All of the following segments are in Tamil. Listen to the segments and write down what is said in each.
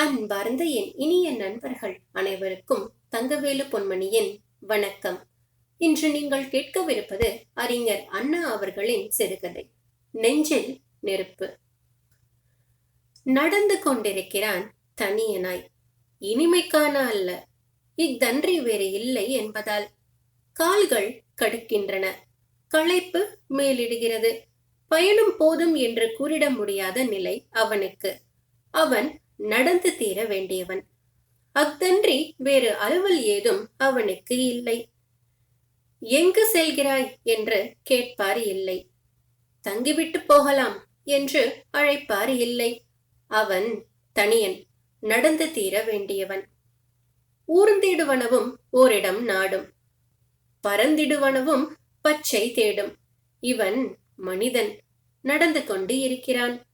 அன்பார்ந்த என் இனிய நண்பர்கள் அனைவருக்கும் தங்கவேலு பொன்மணியின் வணக்கம். இன்று நீங்கள் கேட்கவிருப்பது அறிஞர் அண்ணா அவர்களின் சிறுகதை நெஞ்சில் நெருப்பு. நடந்து கொண்டிருக்கிறான் தனியனாய். இனிமைக்கான அல்ல இத்தன்றி வேறு இல்லை என்பதால் கால்கள் கடுக்கின்றன. களைப்பு மேலிடுகிறது. பயணம் போதும் என்று கூறிட முடியாத நிலை அவனுக்கு. அவன் நடந்து தீர வேண்டியவன். அஃதன்றி வேறு அலுவல் ஏதும் அவனுக்கு இல்லை. எங்கு செல்கிறாய் என்று கேட்பார் இல்லை. தங்கிவிட்டு போகலாம் என்று அழைப்பார் இல்லை. அவன் தனியன் நடந்து தீர வேண்டியவன். ஊர்ந்திடுவனவும் ஓரிடம் நாடும். பறந்திடுவனவும் பச்சை தேடும். இவன் மனிதன் நடந்து கொண்டு இருக்கிறான்.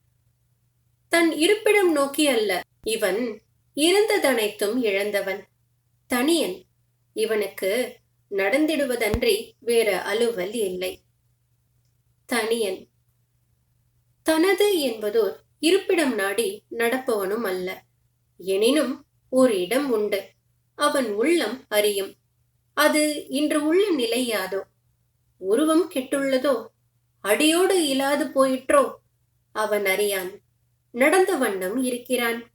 தன் இருப்பிடம் நோக்கி அல்ல. இவன் இருந்ததனைத்தும் இழந்தவன். தனியன் இவனுக்கு நடந்திடுவதன்றி வேற அலுவல் இல்லை. தனியன் தனது என்பதோர் இருப்பிடம் நாடி நடப்பவனும் அல்ல. எனினும் ஒரு இடம் உண்டு. அவன் உள்ளம் அறியும். அது இன்று உள்ள நிலையாதோ உருவம் கெட்டுள்ளதோ? அடியோடு இல்லாது போயிற்றோ? அவன் அறியான். நடந்த வண்ணம் இருக்கிறான்.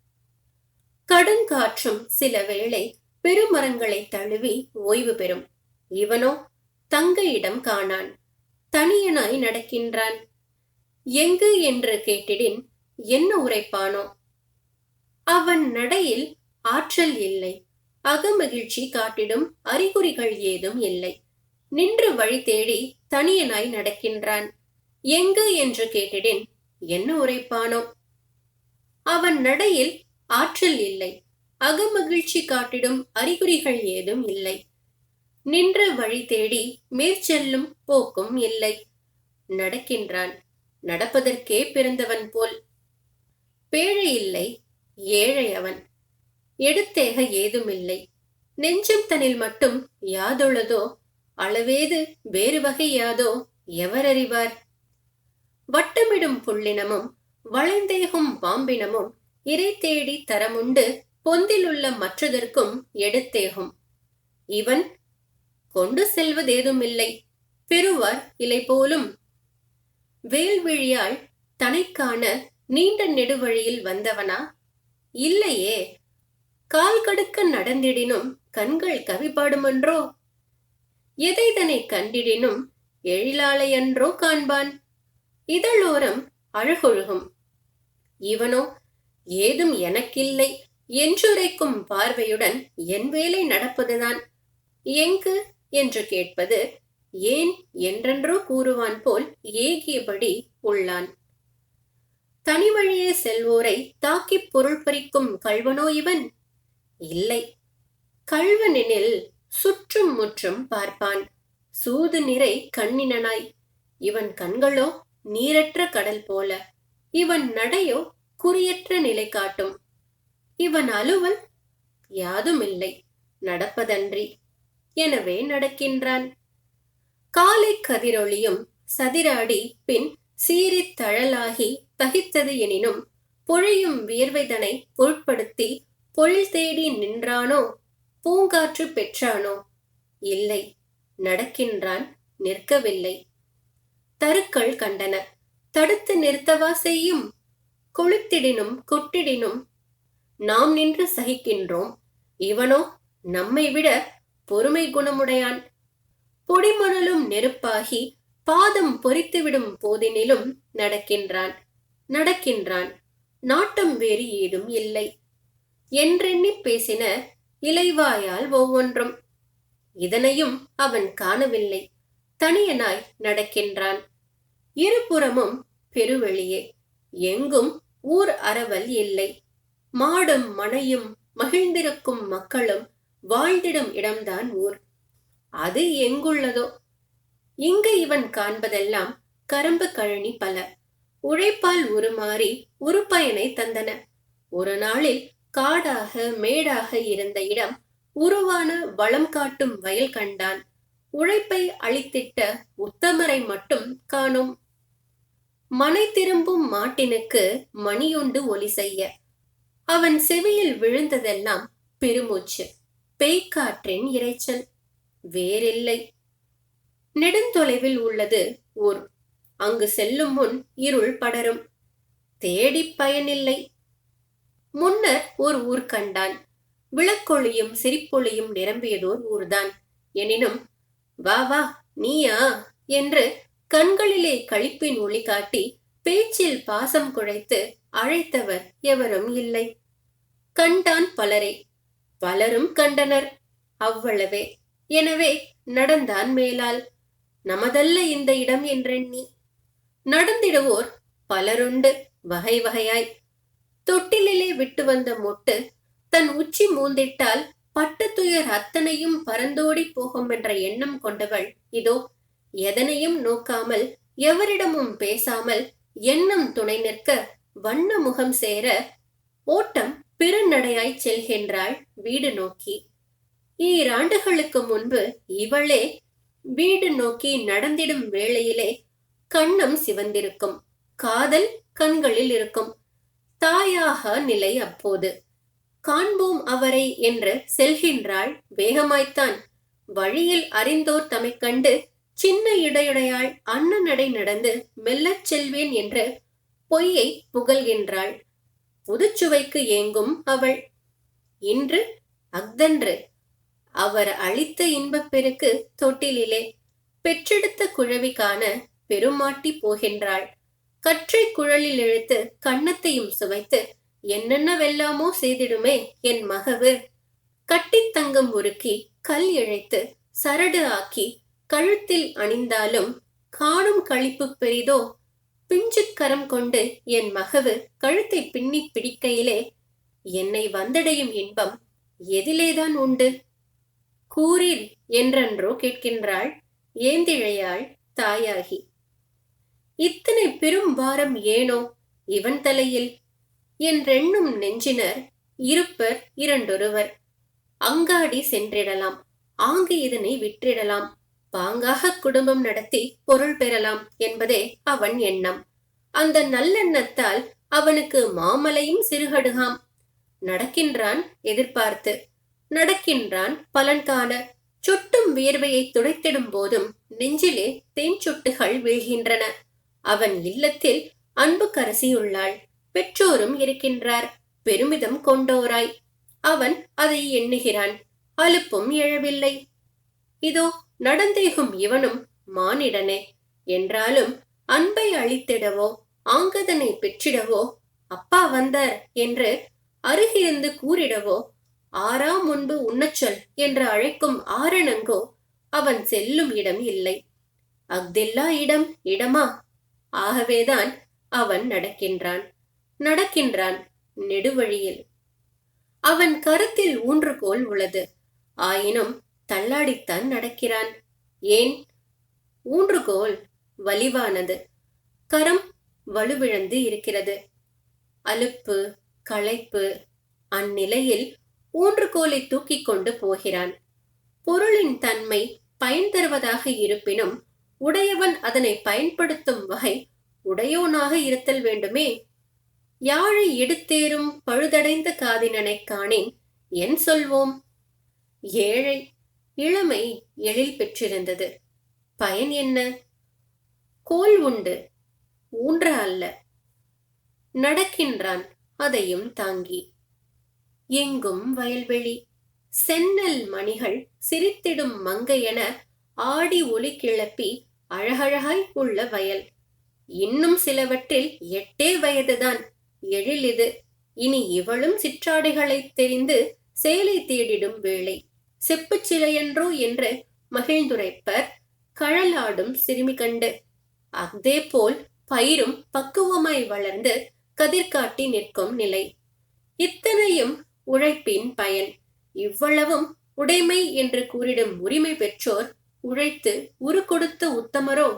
கடுங்காற்றும் சில வேளை பெருமரங்களை தழுவி ஓய்வு பெறும். இவனோ தங்க இடம் காணான். தனியனாய் நடக்கின்றான். எங்கு என்று கேட்டிடின் என்ன உரைப்பானோ? அவன் நடையில் ஆற்றல் இல்லை. அகமகிழ்ச்சி காட்டிடும் அறிகுறிகள் ஏதும் இல்லை. நின்று வழி தேடி தனியனாய் நடக்கின்றான். எங்கு? என்று கேட்டிடின் என்ன உரைப்பானோ? அவன் நடையில் ஆற்றல் இல்லை. அகமகிழ்ச்சி காட்டிடும் அறிகுறிகள் ஏதும் இல்லை. நின்ற வழி தேடி மேற்செல்லும் போக்கும் இல்லை. நடக்கின்றான். நடப்பதற்கே பிறந்தவன் போல். பேழை இல்லை ஏழை அவன். எடுத்தேக ஏதுமில்லை. நெஞ்சம் தனில் மட்டும் யாதுள்ளதோ அளவேது வேறு வகை யாதோ எவர் அறிவார் வட்டமிடும் புள்ளினமும் வளைந்தேகும் பாம்பினமும் இறை தேடி தரமுண்டு பொந்திலுள்ள மற்றதற்கும் எடுத்தேகும். இவன் கொண்டு செல்வதேதுமில்லை. பெறுவார் இலை போலும். வேல்விழியால் தனைக்கான நீண்ட நெடுவழியில் வந்தவனா? இல்லையே. கால் கடுக்க நடந்திடினும் கண்கள் கவிபாடுமன்றோ? எதை எதைதனை கண்டிடினும் எழிலாளையன்றோ காண்பான்? இதழோரம் அழகொழுகும். இவனோ ஏதும் எனக்கில்லை. என்றுரைக்கும் பார்வையுடன் என் வேலை நடப்பதுதான். எங்கு? என்று கேட்பது ஏன் என்றென்றோ கூறுவான் போல் ஏகியபடி உள்ளான். தனி வழியே செல்வோரை தாக்கிப் பொருள் பறிக்கும் கள்வனோ இவன்? இல்லை. கள்வனெனில் சுற்றும் முற்றும் பார்ப்பான். சூது நிறை கண்ணினனாய். இவன் கண்களோ நீரற்ற கடல் போல. இவன் நடையோ குறியற்ற நிலை காட்டும். இவன் அலுவல் யாதுமில்லை நடப்பதன்றி. எனவே நடக்கின்றான். காலை கதிரொளியும் சதிராடி பின் சீறித் தழலாகி தகித்தது எனினும் பொழியும் வியர்வைதனை பொருட்படுத்தி பொழில் தேடி நின்றானோ பூங்காற்று பெற்றானோ? இல்லை நடக்கின்றான் நிற்கவில்லை. தருக்கள் கண்டன. தடுத்து நிறுத்தவா செய்யும்? கொளுத்திடினும் கொட்டிடினும் நாம் நின்று சகிக்கின்றோம். இவனோ நம்மை விட பொறுமை குணமுடையான். பொடிமணலும் நெருப்பாகி பாதம் பொறித்துவிடும் போதினிலும் நடக்கின்றான். நடக்கின்றான். நாட்டம் வேறு ஏதும் இல்லை. என்றெண்ணி பேசின இலைவாயால் ஒவ்வொன்றும். இதனையும் அவன் காணவில்லை. தனியனாய் நடக்கின்றான். இருபுறமும் பெருவெளியே. எங்கும் ஊர் அறவல் இல்லை. மாடும் மனையும் மகிழ்ந்திருக்கும் மக்களும் வாழ்ந்திடும் இடம்தான் ஊர். அது எங்குள்ளதோ? இங்கு இவன் காண்பதெல்லாம் கரும்பு கழனி பல. உழைப்பால் உருமாறி உருப்பயனை தந்தன. ஒரு நாளில் காடாக மேடாக இருந்த இடம் உருவான வளம் காட்டும் வயல் கண்டான். உழைப்பை அழித்திட்ட உத்தமரை மட்டும் காணும் மனை திரும்பும் மாட்டினுக்கு மணியுண்டு ஒலி செய்ய. அவன் செவியில் விழுந்ததெல்லாம் பெருமூச்சு பேய்க்காற்றின் இரைச்சல். வேறில்லை. நெடுந்தொலைவில் உள்ளது ஊர். அங்கு செல்லும் முன் இருள் படரும். தேடிப் பயனில்லை. முன்னர் ஒரு ஊர் கண்டான். விளக்கொளியும் சிரிப்பொளியும் நிரம்பியதோர் ஊர்தான். எனினும் வா வா நீயா என்று கண்களிலே கழிப்பின் ஒளி காட்டி பேச்சில் பாசம் குழைத்து அழைத்தவர் எவரும் இல்லை. கண்டான் பலரை. பலரும் கண்டனர். அவ்வளவே. எனவே நடந்தான் மேலால். நமதல்ல இந்த இடம் என்றெண்ணி. நடந்திடுவோர் பலருண்டு வகை வகையாய். தொட்டிலே விட்டு வந்த மொட்டு தன் உச்சி மூந்திட்டால் பட்டுத்துயர் அத்தனையும் பறந்தோடி போகும் என்ற எண்ணம் கொண்டவள் இதோ எதனையும் நோக்காமல் எவரிடமும் பேசாமல் எண்ணம் துணை நிற்க வண்ண முகம் சேர ஓட்டம் பெருநடையாய் செல்கின்றாள் வீடு நோக்கி. ஈராண்டுகளுக்கு முன்பு இவளே வீடு நோக்கி நடந்திடும் வேளையிலே கண்ணம் சிவந்திருக்கும் காதல் கண்களில் இருக்கும் தாயாக நிலை அப்போது. காண்போம் அவரை என்று செல்கின்றாள் வேகமாய்த்தான். வழியில் அறிந்தோர் தமை கண்டு சின்ன இடையுடையாள் அண்ணனடை நடந்து மெல்லச் செல்வேன் என்று பொய்யை புகழ்கின்றாள். புதுச்சுவைக்கு ஏங்கும் அவள். இன்று அக்தன்று அவர் அளித்த இன்பப் பெருக்கு தொட்டிலிலே பெற்றெடுத்த குழவிக்கான பெருமாட்டி போகின்றாள். கற்றை குழலில் இழுத்து கன்னத்தையும் சுவைத்து என்னென்னவெல்லாமோ செய்திடுமே என் மகவு. கட்டித் தங்கம் உருக்கி கல் இழைத்து சரடு ஆக்கி கழுத்தில் அணிந்தாலும் காணும் களிப்பு பெரிதோ? பிஞ்சு கரம் கொண்டு என் மகவு கழுத்தை பின்னி பிடிக்கையிலே என்னை வந்தடையும் இன்பம் எதிலேதான் உண்டு? கூறீர் என்றென்றோ கேட்கின்றாள் ஏந்திழையாள் தாயாகி. இத்தனை பெரும் பாரம் ஏனோ இவன் தலையில்? என்றெண்ணும் நெஞ்சினர் இருப்பர் இரண்டொருவர். அங்காடி சென்றிடலாம். ஆங்கு இதனை விற்றிடலாம். பாங்காக குடும்பம் நடத்தி பொருள் பெறலாம் என்பதே அவன் எண்ணம். அந்த நல்லெண்ணத்தால் அவனுக்கு மாமலையும் சிறுகடுகாம். நடக்கின்றான் எதிர்பார்த்து. நடக்கின்றான் பலன் காண. சுட்டும் வியர்வையை துடைத்திடும் போதும் நெஞ்சிலே தேன் சொட்டுகள் வீழ்கின்றன. அவன் இல்லத்தில் அன்பு கரசியுள்ளாள். பெற்றோரும் இருக்கின்றார். பெருமிதம் கொண்டோராய். அவன் அதை எண்ணுகிறான். அலுப்பும் எழவில்லை. இதோ நடந்தேகும் இவனும் மானிடனே. என்றாலும் அன்பை அழித்திடவோ ஆங்கதனை பெற்றிடவோ அப்பா வந்தார் என்று அருகிருந்து கூறிடவோ ஆறா முன்பு உண்ணச்சொல் என்று அழைக்கும் ஆரணங்கோ அவன் செல்லும் இடம் இல்லை. அஃதில்லா இடம் இடமா? ஆகவேதான் அவன் நடக்கின்றான். நடக்கின்றான் நெடுவழியில். அவன் கருத்தில் ஊன்றுகோல் உள்ளது. ஆயினும் தள்ளாடித்தான் நடக்கிறான். ஏன்? ஊன்றுகோல் வலிவானது. கரம் வலுவிழந்து இருக்கிறது. அலுப்பு களைப்பு அந்நிலையில் ஊன்றுகோலை தூக்கிக் கொண்டு போகிறான். பொருளின் தன்மை பயன் தருவதாக இருப்பினும் உடையவன் அதனை பயன்படுத்தும் வகை உடையோனாக இருத்தல் வேண்டுமே? யாழை எடுத்தேறும் பழுதடைந்த காதினனை காணேன். என் சொல்வோம். ஏழை இளமை எழில் பெற்றிருந்தது. பயன் என்ன? கோல் உண்டு ஊன்ற அல்ல. நடக்கின்றான் அதையும் தாங்கி. எங்கும் வயல்வெளி சென்னல் மணிகள் சிரித்திடும் மங்கை என ஆடி ஒளி கிளப்பி அழகழகாய் உள்ள வயல். இன்னும் சிலவற்றில் எட்டே வயதுதான் எழில் இது. இனி இவளும் சிற்றாடைகளை தெரிந்து சேலை தேடிடும் வேளை. செப்புச் சிலையன்றோ என்று மகிழ்ந்துரைப்பர் கழலாடும் சிறுமி கண்டு. அதே போல் பயிரும் பக்குவமாய் வளர்ந்து கதிர்காட்டி நிற்கும் நிலை. இத்தனையும் உழைப்பின் பயன். இவ்வளவும் உடைமை என்று கூறிடும் உரிமை பெற்றோர் உழைத்து உரு கொடுத்த உத்தமரோ?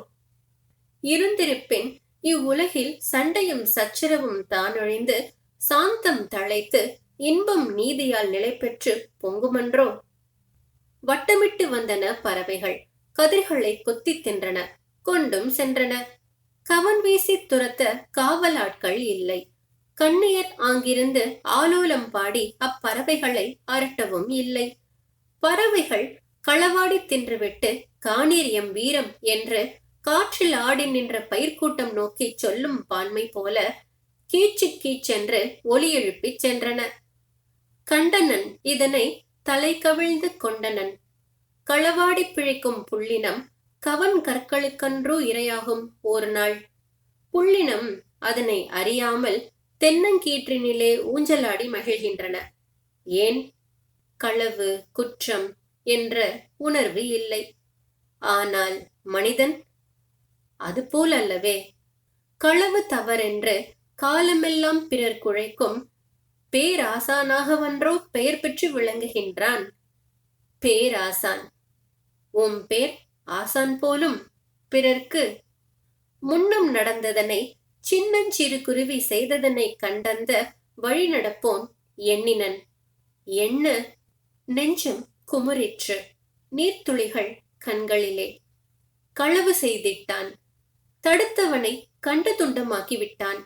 இருந்திருப்பின் இவ்வுலகில் சண்டையும் சச்சரவும் தானொழிந்து சாந்தம் தழைத்து இன்பம் நீதியால் நிலை பெற்று பொங்குமன்றோ? வட்டமிட்டு வந்தன பறவைகள். கதிர்களை கொத்தி தின்றன. கொண்டும் சென்றன. கவன் வீசி துரத்த காவல் ஆட்கள் இல்லை. கண்ணியர் அங்கிருந்து ஆலோலம் பாடி அப்பறவைகளை அரட்டவும் இல்லை. பறவைகள் களவாடி தின்றுவிட்டு காணீர் எம் வீரம் என்று காற்றில் ஆடி நின்ற பயிர்க்கூட்டம் நோக்கி சொல்லும் பான்மை போல கீச்சு கீச்சென்று ஒலி எழுப்பிச் சென்றன. கண்டனன் இதனை தலை கவிழ்ந்து கொண்டனன். களவாடி பிழைக்கும் புள்ளினம் கவன் கற்களுக்கன்றோ இரையாகும் ஒரு நாள் புள்ளினம் அதனை அறியாமல் தென்னங்கீற்றினிலே ஊஞ்சலாடி மகிழ்கின்றன. ஏன்? களவு குற்றம் என்ற உணர்வு இல்லை. ஆனால் மனிதன்? அதுபோல் அல்லவே களவு தவறென்று காலமெல்லாம் பிறர் குழைக்கும் பேராசானாகவன்றோ பெயர் பெற்று விளங்குகின்றான். பேராசான். உம் பேர் ஆசான் போலும். பிறர்க்கு முன்னம் நடந்ததனை சின்னஞ்சிறு குருவி செய்ததனை கண்டந்த வழிநடப்போன் எண்ணினன். எண்ண நெஞ்சம் குமுறிற்று நீர்த்துளிகள் கண்களிலே. களவு செய்திட்டான். தடுத்தவனை கண்டு துண்டமாக்கிவிட்டான்.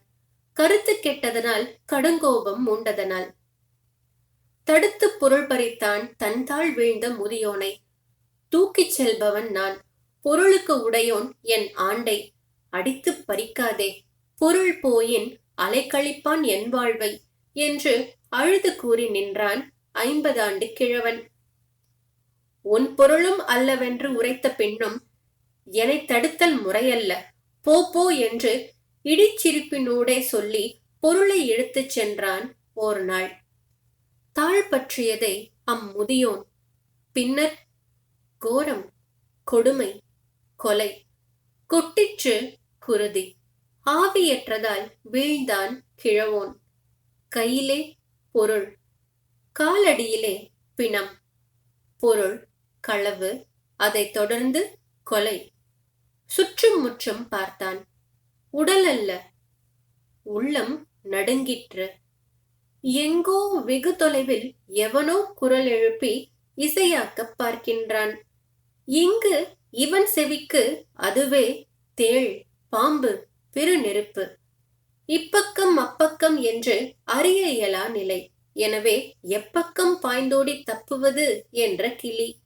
கருத்து கெட்டதனால் கடுங்கோபம் மூண்டதனால். தடுத்து பொருள் பறித்தான் தன் தாழ் வீழ்ந்த முதியோனை. தூக்கிச் செல்பவன் நான் பொருளுக்கு உடையோன் என் ஆண்டை. அடித்து பறிக்காதே பொருள் போயின் அலைக்கழிப்பான் என் வாழ்வை என்று அழுது கூறி நின்றான் ஐம்பதாண்டு கிழவன். உன் பொருளும் அல்லவென்று உரைத்த பின்னும் என்னை தடுத்தல் முறையல்ல போ போ என்று இடிச்சிரிப்பினூடே சொல்லி பொருளை எடுத்துச் சென்றான் ஒரு நாள் தாழ் பற்றியதை அம்முதியோன் பின்னர் கோரம் கொடுமை கொலை கொட்டிற்று குருதி. ஆவியற்றதால் வீழ்ந்தான் கிழவோன். கையிலே பொருள் காலடியிலே பிணம். பொருள் களவு அதைத் தொடர்ந்து கொலை. சுற்றும் முற்றும் பார்த்தான். உடல் அல்ல உள்ளம் நடுங்கிற்று. எங்கோ வெகு தொலைவில் எவனோ குரல் எழுப்பி இசையாக்கப் பார்க்கின்றான். இங்கு இவன் செவிக்கு அதுவே தேள் பாம்பு பெரு நெருப்பு இப்பக்கம் அப்பக்கம் என்று அறிய இயலா நிலை. எனவே எப்பக்கம் பாய்ந்தோடி தப்புவது என்ற கிளி.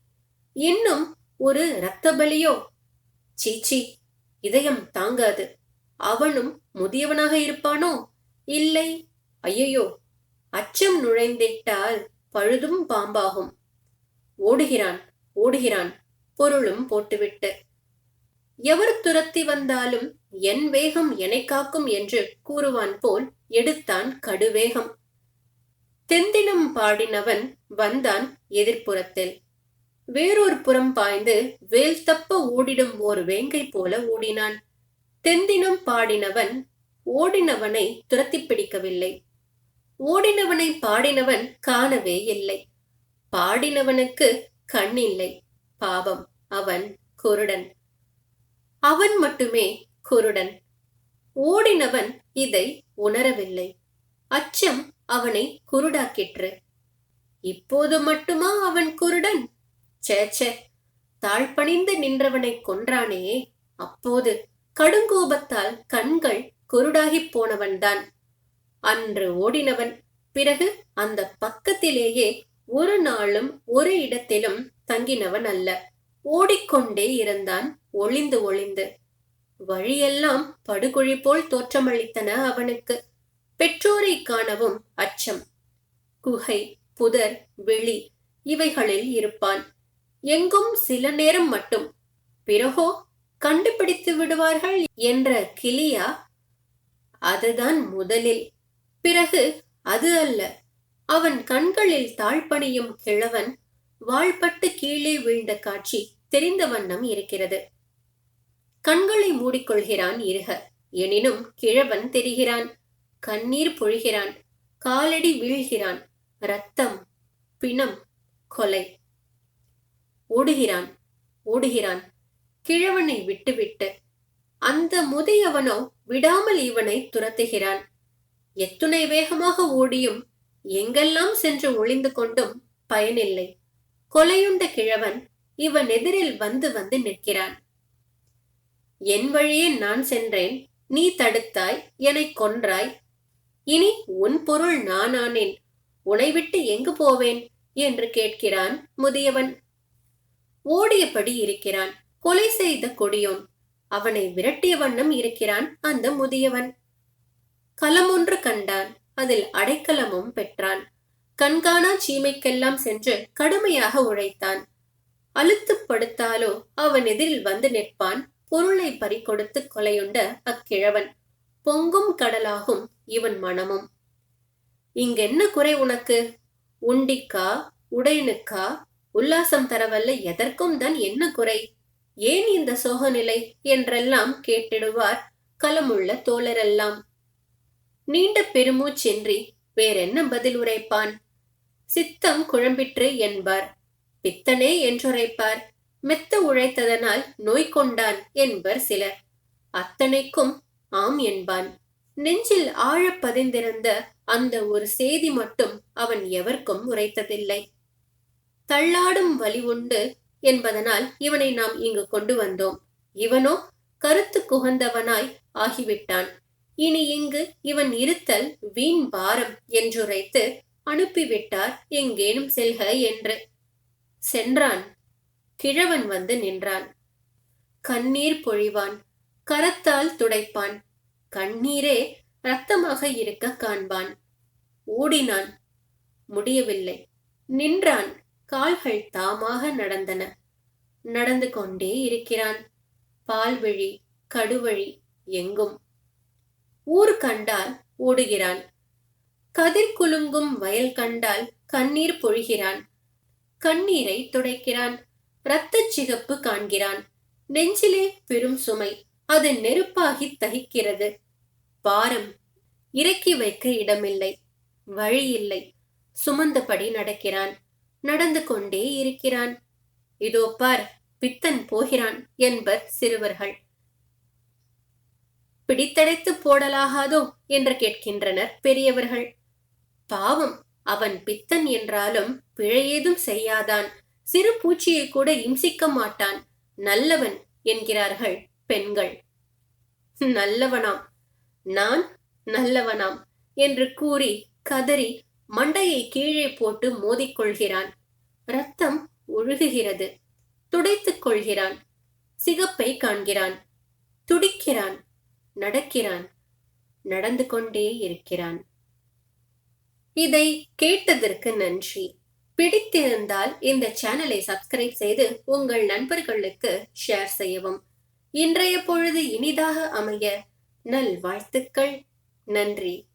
இன்னும் ஒரு இரத்த பலியோ சீச்சி இதயம் தாங்காது. அவனும் முதியவனாக இருப்பானோ? இல்லை. ஐயையோ அச்சம் நுழைந்திட்டால் பழுதும் பாம்பாகும். ஓடுகிறான் ஓடுகிறான் பொருளும் போட்டுவிட்டு. எவர் துரத்தி வந்தாலும் என் வேகம் என்னை காக்கும் என்று கூறுவான் போல் எடுத்தான் கடுவேகம். தெந்தினம் பாடினவன் வந்தான் எதிர்ப்புறத்தில். வேறொரு புறம் பாய்ந்து வேல் தப்ப ஓடிடும் ஒரு வேங்கை போல ஓடினான். தெந்தினம் பாடினவன் ஓடினவனை துரத்தி பிடிக்கவில்லை. ஓடினவனை பாடினவன் காணவே இல்லை. பாடினவனுக்கு கண் இல்லை. பாவம் அவன் குருடன். அவன் மட்டுமே குருடன். ஓடினவன் இதை உணரவில்லை. அச்சம் அவனை குருடாக்கிற்று. இப்போது மட்டுமா அவன் குருடன்? சேச்சே தாழ்பணிந்து நின்றவனை கொன்றானே. அப்போது கடுங்கோபத்தால் கண்கள் குருடாகிப் போனவன்தான். அன்று ஓடினவன் பிறகு அந்த பக்கத்திலேயே ஒரு நாளும் ஒரு இடத்திலும் தங்கினவன் அல்ல. ஓடிக்கொண்டே இருந்தான் ஒளிந்து ஒளிந்து. வழியெல்லாம் படுகொழி போல் தோற்றமளித்தன அவனுக்கு. பெற்றோரை காணவும் அச்சம். குகை புதர் வெளி இவைகளில் இருப்பான். எங்கும் சில நேரம் மட்டும். பிறகோ கண்டுபிடித்து விடுவார்கள் என்ற கிளியா? அதுதான் முதலில். பிறகு அது அல்ல. அவன் கண்களில் தாழ்பணியும் கிழவன் வாழ்பட்டு கீழே வீழ்ந்த காட்சி தெரிந்த வண்ணம் இருக்கிறது. கண்களை மூடிக்கொள்கிறான் இருக. எனினும் கிழவன் தெரிகிறான். கண்ணீர் பொழிகிறான். காலடி வீழ்கிறான். ரத்தம் பிணம் கொலை. ஓடுகிறான் ஓடுகிறான். கிழவனை விட்டுவிட்டு அந்த முதியவனோ விடாமல் இவனை துரத்துகிறான். எத்துணை வேகமாக ஓடியும் எங்கெல்லாம் சென்று ஒளிந்து கொண்டும் பயனில்லை. கொலையுண்ட கிழவன் இவன் எதிரில் வந்து வந்து நிற்கிறான். என் வழியே நான் சென்றேன் நீ தடுத்தாய் என்னை கொன்றாய். இனி உன் பொருள் நானானேன் உனை விட்டு எங்கு போவேன்? என்று கேட்கிறான் முதியவன். ஓடியபடி இருக்கிறான். கொலை செய்த கொடியோன். அவனை விரட்டிய வண்ணம் இருக்கிறான் அந்த முதியவன். கலமொன்று கண்டான். அதில் அடைக்கலமும் பெற்றான். கண்காணா சீமைக்கெல்லாம் சென்று கடுமையாக உழைத்தான். அழுத்து படுத்தாலோ அவன் எதிரில் வந்து நிற்பான். பொருளை பறிகொடுத்து கொலையுண்ட அக்கிழவன். பொங்கும் கடலாகும் இவன் மனமும். இங்கென்ன குறை உனக்கு? உண்டிக்கா உடையனுக்கா? உல்லாசம் தரவல்ல எதற்கும் தான் என்ன குறை? ஏன் இந்த சோகநிலை? என்றெல்லாம் கேட்டிடுவார் கலமுள்ள தோழரெல்லாம். நீண்ட பெருமூச்சின்றி வேறென்ன பதில் உரைப்பான்? சித்தம் குழம்பிற்று என்பார். பித்தனே என்றுரைப்பார். மெத்த உழைத்ததனால் நோய் கொண்டான் என்பர் சிலர். அத்தனைக்கும் ஆம் என்பான். நெஞ்சில் ஆழ பதிந்திருந்த அந்த ஒரு செய்தி மட்டும் அவன் எவர்க்கும் உரைத்ததில்லை. தள்ளாடும் வலி உண்டு என்பதனால் இவனை நாம் இங்கு கொண்டு வந்தோம். இவனோ கருத்து குகந்தவனாய் ஆகிவிட்டான். இனி இங்கு இவன் இருத்தல் வீண் பாரம் என்றுரைத்து அனுப்பிவிட்டார் எங்கேனும் செல்க என்று. சென்றான். கிழவன் வந்து நின்றான். கண்ணீர் பொழிவான். கரத்தால் துடைப்பான். கண்ணீரே ரத்தமாக இருக்க காண்பான். ஓடினான். முடியவில்லை. நின்றான். கால்கள் தாமாக நடந்தன. நடந்து கொண்டே இருக்கிறான். பால்வழி கடுவழி எங்கும். ஊர் கண்டால் ஓடுகிறான். கதிர் குலுங்கும் வயல் கண்டால் கண்ணீர் பொழிகிறான். கண்ணீரை துடைக்கிறான். இரத்த சிகப்பு காண்கிறான். நெஞ்சிலே பெரும் சுமை. அது நெருப்பாகி தகிக்கிறது. பாரம் இறக்கி வைக்க இடமில்லை. வழி இல்லை. சுமந்தபடி நடக்கிறான். நடந்து கொண்டே இருக்கிறான். இதோ பார் பித்தன் போகிறான் என்பர் சிறுவர்கள். பிடித்தடைத்து போடலாகாதோ என்று கேட்கின்றனர் பெரியவர்கள். பாவம் அவன் பித்தன் என்றாலும் பிழையேதும் செய்யாதான். சிறு பூச்சியை கூட இம்சிக்க மாட்டான். நல்லவன் என்கிறார்கள் பெண்கள். நல்லவனாம் நான் நல்லவனாம் என்று கூறி கதறி மண்டையை கீழே போட்டு மோதிக்கொள்கிறான். ரத்தம் ஒழுகுகிறது. துடைத்துக் கொள்கிறான். சிகப்பை காண்கிறான். துடிக்கிறான். நடக்கிறான். நடந்து கொண்டே இருக்கிறான். இதை கேட்டதற்கு நன்றி. பிடித்திருந்தால் இந்த சேனலை சப்ஸ்கிரைப் செய்து உங்கள் நண்பர்களுக்கு ஷேர் செய்யவும். இன்றைய பொழுது இனிதாக அமைய நல் வாழ்த்துக்கள். நன்றி.